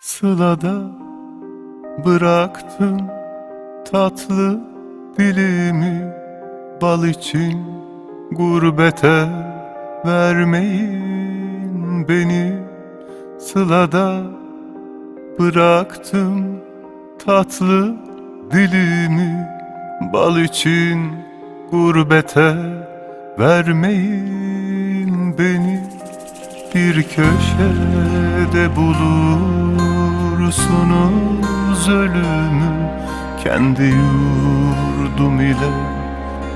Sılada bıraktım tatlı dilimi Bal için gurbete vermeyin beni. Sılada bıraktım tatlı dilimi Bal için gurbete vermeyin beni. Bir köşede bulursunuz ölümü. Kendi yurdum ile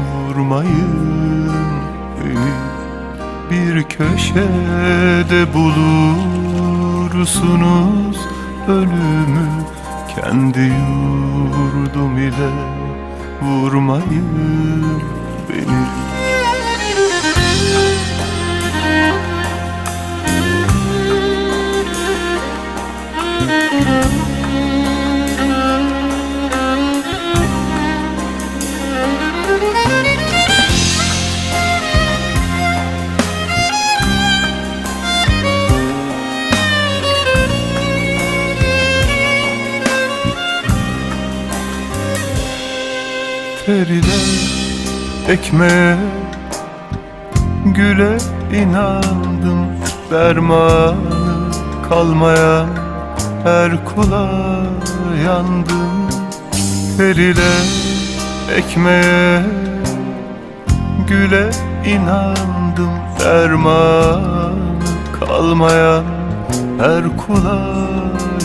vurmayın beni. Bir köşede bulursunuz ölümü. Kendi yurdum ile vurmayın beni Feride ekmeğe Güle inandım dermanı kalmayan her kula yandım Feride ekmeğe Güle inandım dermanı kalmayan her kula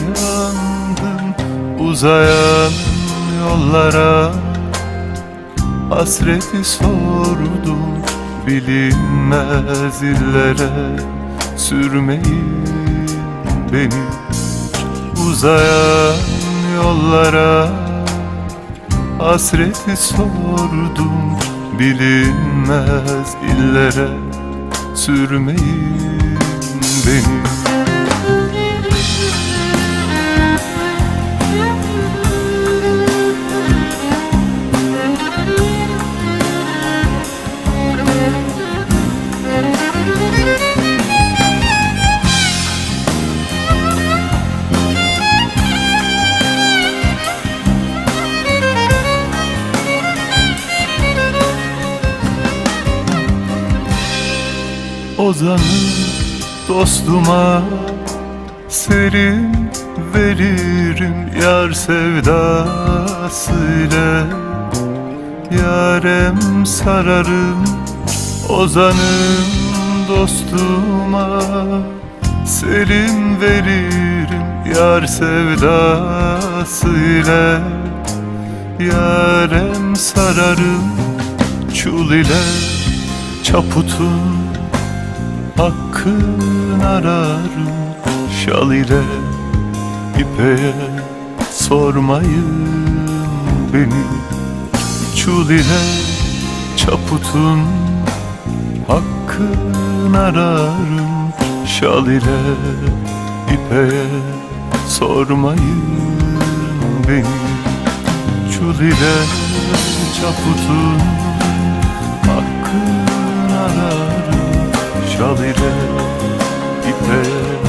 yandım Uzayan yollara. Hasreti sordum bilinmez illere Sürmeyin beni uzayan yollara Hasreti sordum bilinmez illere Sürmeyin Ozan'ı dostuma serin veririm yar sevdasıyla. Yarem sararım Ozan'ım dostuma Serin veririm yar sevdasıyla. Yarem sararım çul ile çaputun Hakkın ararım şal ile ipeğe sormayın beni. Çul ile çaputun Hakkın ararım şal ile ipeğe sormayın beni. Çul ile çaputun Hakkın ararım şal ile ipeğe